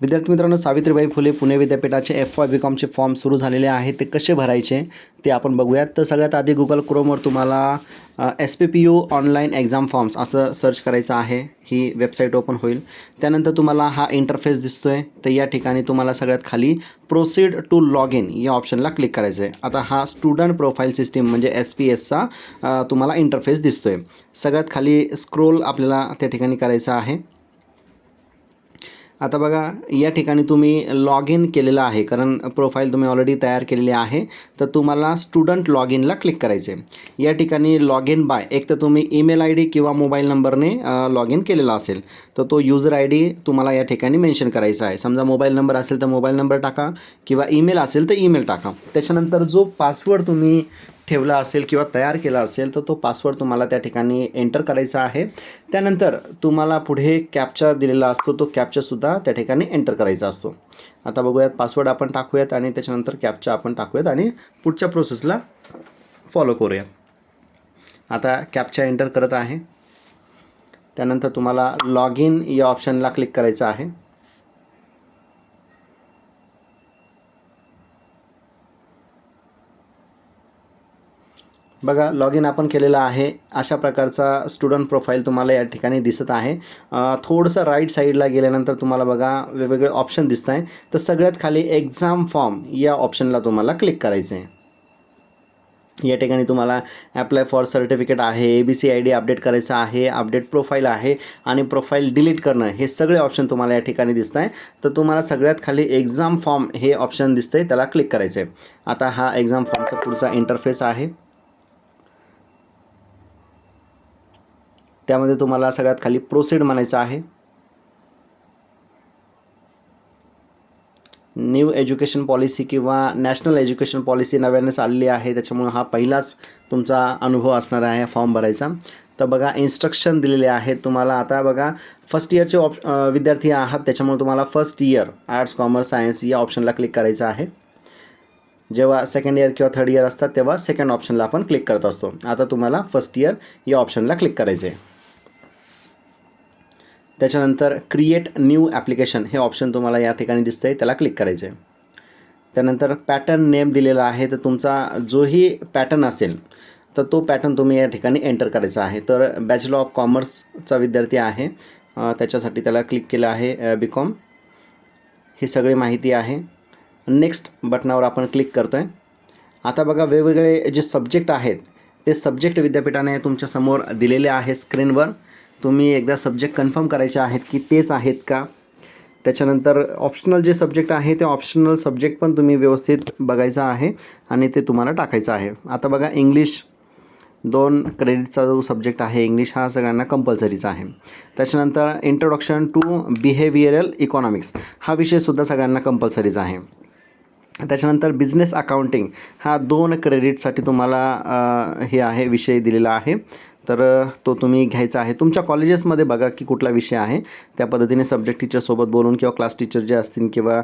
विद्यार्थी मित्रांनो सावित्रीबाई फुले पुणे विद्यापीठाचे एफ वाय बी कॉमचे फॉर्म सुरू झालेले आहेत. ते कसे भरायचे ते आपण बघूयात. तर सगळ्यात आधी गुगल क्रोमवर तुम्हाला S P P U online exam forms असं सर्च करायचं आहे. ही वेबसाईट ओपन होईल. त्यानंतर तुम्हाला हा इंटरफेस दिसतो आहे तर या ठिकाणी तुम्हाला सगळ्यात खाली प्रोसीड टू लॉग इन या ऑप्शनला क्लिक करायचं आहे आता हा स्टुडंट प्रोफाईल सिस्टीम म्हणजे एस पी एसचा तुम्हाला इंटरफेस दिसतो आहे सगळ्यात खाली स्क्रोल आपल्याला त्या ठिकाणी करायचा आहे. आता बघा या ठिकाणी तुम्ही लॉग इन केलेलं आहे कारण प्रोफाईल तुम्ही ऑलरेडी तयार केलेली आहे तर तुम्हाला स्टुडंट लॉग इनला क्लिक करायचे आहे या ठिकाणी लॉग इन बाय एक तर तुम्ही ईमेल आय डी किंवा मोबाईल नंबरने लॉग इन केलेला असेल तर तो युजर आय डी तुम्हाला या ठिकाणी मेन्शन करायचा आहे. समजा मोबाईल नंबर असेल तर मोबाईल नंबर टाका किंवा ईमेल असेल तर ईमेल टाका. त्याच्यानंतर जो पासवर्ड तुम्ही ठेवला असेल किंवा तयार केला असेल तर तो पासवर्ड तुम्हाला त्या ठिकाणी एंटर करायचा आहे. त्यानंतर तुम्हाला पुढे कॅपचा दिलेला असतो तो कॅपचासुद्धा त्या ठिकाणी एंटर करायचा असतो. आता बघूयात पासवर्ड आपण टाकूयात आणि त्याच्यानंतर कॅपचा आपण टाकूयात आणि पुढच्या प्रोसेसला फॉलो करूयात. आता कॅपचा एंटर करत आहे. त्यानंतर तुम्हाला लॉग इन या ऑप्शनला क्लिक करायचं आहे. बघा लॉग इन आपण केलेलं आहे. अशा प्रकारचा स्टुडंट प्रोफाईल तुम्हाला या ठिकाणी दिसत आहे. थोडंसं राईट साईडला गेल्यानंतर तुम्हाला बघा वेगवेगळे ऑप्शन दिसत आहे तर सगळ्यात खाली एक्झाम फॉर्म या ऑप्शनला तुम्हाला क्लिक करायचं आहे या ठिकाणी तुम्हाला ॲप्लाय फॉर सर्टिफिकेट आहे A B C I D update करायचं आहे अपडेट प्रोफाईल आहे आणि प्रोफाईल डिलीट करणं हे सगळे ऑप्शन तुम्हाला या ठिकाणी दिसत आहे तर तुम्हाला सगळ्यात खाली एक्झाम फॉर्म हे ऑप्शन दिसतं आहे त्याला क्लिक करायचं आहे आता हा एक्झाम फॉर्मचा पुढचा इंटरफेस आहे. त्यामध्ये तुम्हाला सगळ्यात खाली प्रोसीड म्हणायचं आहे. न्यू एज्युकेशन पॉलिसी किंवा नॅशनल एज्युकेशन पॉलिसी नव्यानेच आलेली आहे. त्याच्यामुळं हा पहिलाच तुमचा अनुभव असणार आहे फॉर्म भरायचा. तर बघा इन्स्ट्रक्शन दिलेले आहेत. तुम्हाला आता बघा फर्स्ट इयरचे ऑप विद्यार्थी आहात. त्याच्यामुळे तुम्हाला first year arts commerce science या ऑप्शनला क्लिक करायचं आहे. जेव्हा सेकंड इयर किंवा थर्ड इयर असतात तेव्हा सेकंड ऑप्शनला आपण क्लिक करत असतो. आता तुम्हाला फर्स्ट इयर या ऑप्शनला क्लिक करायचं आहे त्याच्यानंतर क्रिएट न्यू ॲप्लिकेशन हे ऑप्शन तुम्हाला या ठिकाणी दिसतं आहे त्याला क्लिक करायचं आहे त्यानंतर पॅटर्न नेम दिलेला आहे तर तुमचा जोही पॅटर्न असेल तर तो पॅटर्न तुम्ही या ठिकाणी एंटर करायचा आहे. तर बॅचलर ऑफ कॉमर्सचा विद्यार्थी आहे त्याच्यासाठी त्याला क्लिक केलं आहे बी कॉम ही सगळी माहिती आहे. नेक्स्ट बटनावर आपण क्लिक करतो आहे आता बघा वेगवेगळे जे सब्जेक्ट आहेत ते सब्जेक्ट विद्यापीठाने तुमच्यासमोर दिलेले आहे स्क्रीनवर तुम्ही एकदा सब्जेक्ट कन्फर्म करायचे आहेत की तेच आहेत का? त्याच्यानंतर ऑप्शनल जे सब्जेक्ट आहे ते ऑप्शनल सब्जेक्ट पण तुम्ही व्यवस्थित बघायचा आहे आणि ते तुम्हाला टाकायचं आहे. आता बघा इंग्लिश दोन क्रेडिटचा जो सब्जेक्ट आहे इंग्लिश हा सगळ्यांना कंपल्सरीचा आहे. त्याच्यानंतर इंट्रोडक्शन टू बिहेवियरल इकॉनॉमिक्स हा विषयसुद्धा सगळ्यांना कंपल्सरीचा आहे. त्याच्यानंतर बिझनेस अकाउंटिंग हा दोन क्रेडिटसाठी तुम्हाला हे आहे विषय दिलेला आहे. तर तो तुम्ही घ्यायचा आहे. तुमच्या कॉलेजेसमध्ये बघा की कुठला विषय आहे. त्या पद्धतीने सब्जेक्ट टीचरसोबत बोलून किंवा क्लास टीचर जे असतील किंवा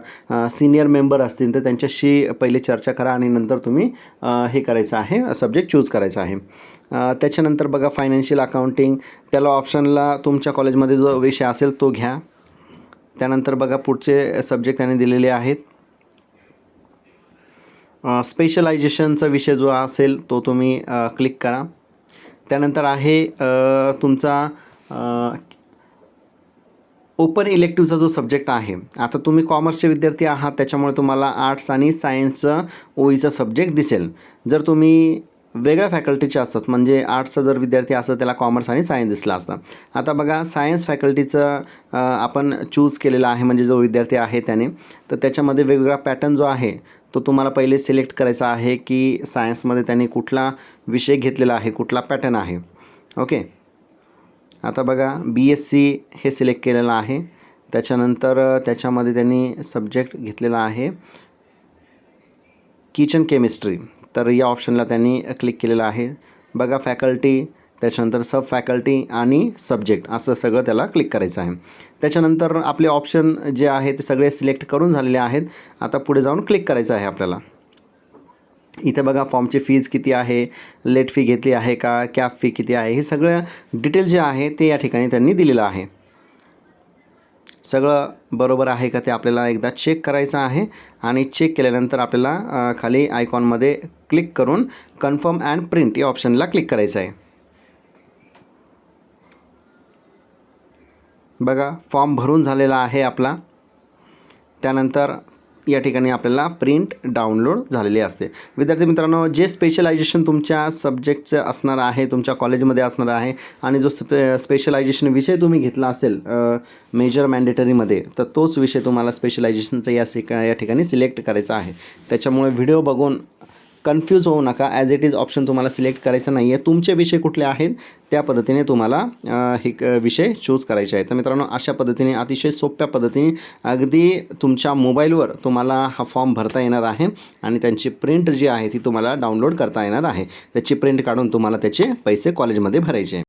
सिनियर मेंबर असतील तर त्यांच्याशी पहिले चर्चा करा आणि नंतर तुम्ही हे करायचं आहे सब्जेक्ट चूज करायचा आहे. त्याच्यानंतर बघा फायनान्शियल अकाउंटिंग त्याला ऑप्शनला तुमच्या कॉलेजमध्ये जो विषय असेल तो घ्या. त्यानंतर बघा पुढचे सब्जेक्ट त्यांनी दिलेले आहेत. स्पेशलायझेशनचा विषय जो असेल तो तुम्ही क्लिक करा. त्यानंतर आहे तुमचा ओपन इलेक्टिव्हचा जो सब्जेक्ट आहे. आता तुम्ही कॉमर्सचे विद्यार्थी आहात त्याच्यामुळे तुम्हाला आर्ट्स आणि सायन्सचं ओईचा सब्जेक्ट दिसेल. जर तुम्ही वेगळ्या फॅकल्टीचे असतात. म्हणजे आर्ट्सचा जर विद्यार्थी असतं त्याला कॉमर्स आणि सायन्स दिसला असता. आता बघा सायन्स फॅकल्टीचं आपण चूज केलेलं आहे म्हणजे जो विद्यार्थी आहे त्याने तर त्याच्यामध्ये वेगवेगळा पॅटर्न जो आहे तो तुम्हाला पहिले सिलेक्ट करायचा आहे की सायन्समध्ये त्यांनी कुठला विषय घेतलेला आहे कुठला पॅटर्न आहे. ओके आता बघा बी एस सी हे सिलेक्ट केलेलं आहे. त्याच्यानंतर त्याच्यामध्ये त्यांनी सब्जेक्ट घेतलेला आहे किचन केमिस्ट्री तर या ऑप्शनला त्यांनी क्लिक केलेलं आहे. बघा फॅकल्टी त्याच्यानंतर सब फॅकल्टी आणि सब्जेक्ट असं सगळं त्याला क्लिक करायचं आहे. त्याच्यानंतर आपले ऑप्शन जे आहे ते सगळे सिलेक्ट करून झालेले आहेत. आता पुढे जाऊन क्लिक करायचं आहे आपल्याला. इथे बघा फॉर्मची फीज किती आहे लेट फी घेतली आहे का कॅप फी किती आहे हे सगळं डिटेल जे आहे ते या ठिकाणी त्यांनी दिलेलं आहे. सगळं बरोबर आहे का ते आपल्याला एकदा चेक करायचं आहे. आणि चेक केल्यानंतर आपल्याला खाली आयकॉनमध्ये क्लिक करून कन्फर्म अँड प्रिंट या ऑप्शनला क्लिक करायचं आहे. बघा फॉर्म भरून झालेला आहे आपला. त्यानंतर या ठिकाणी आपल्याला प्रिंट डाउनलोड झालेली असते. विद्यार्थी मित्रांनो जे स्पेशलायझेशन तुमच्या सब्जेक्टचं असणार आहे तुमच्या कॉलेजमध्ये असणार आहे आणि जो स्पे स्पेशलायझेशन विषय तुम्ही घेतला असेल मेजर मॅन्डेटरीमध्ये तर तोच विषय तुम्हाला स्पेशलायझेशनचा या सिक या ठिकाणी सिलेक्ट करायचा आहे. त्याच्यामुळे व्हिडिओ बघून कन्फ्यूज होऊ नका. ॲज इट इज ऑप्शन तुम्हाला सिलेक्ट करायचं नाही आहे तुमचे विषय कुठले आहेत? त्या पद्धतीने तुम्हाला हे विषय चूज करायचे आहेत. तर मित्रांनो अशा पद्धतीने अतिशय सोप्या पद्धतीने अगदी तुमच्या मोबाईलवर तुम्हाला हा फॉर्म भरता येणार आहे आणि त्यांची प्रिंट जी आहे ती तुम्हाला डाउनलोड करता येणार आहे. त्याची प्रिंट काढून तुम्हाला त्याचे पैसे कॉलेजमध्ये भरायचे. आहे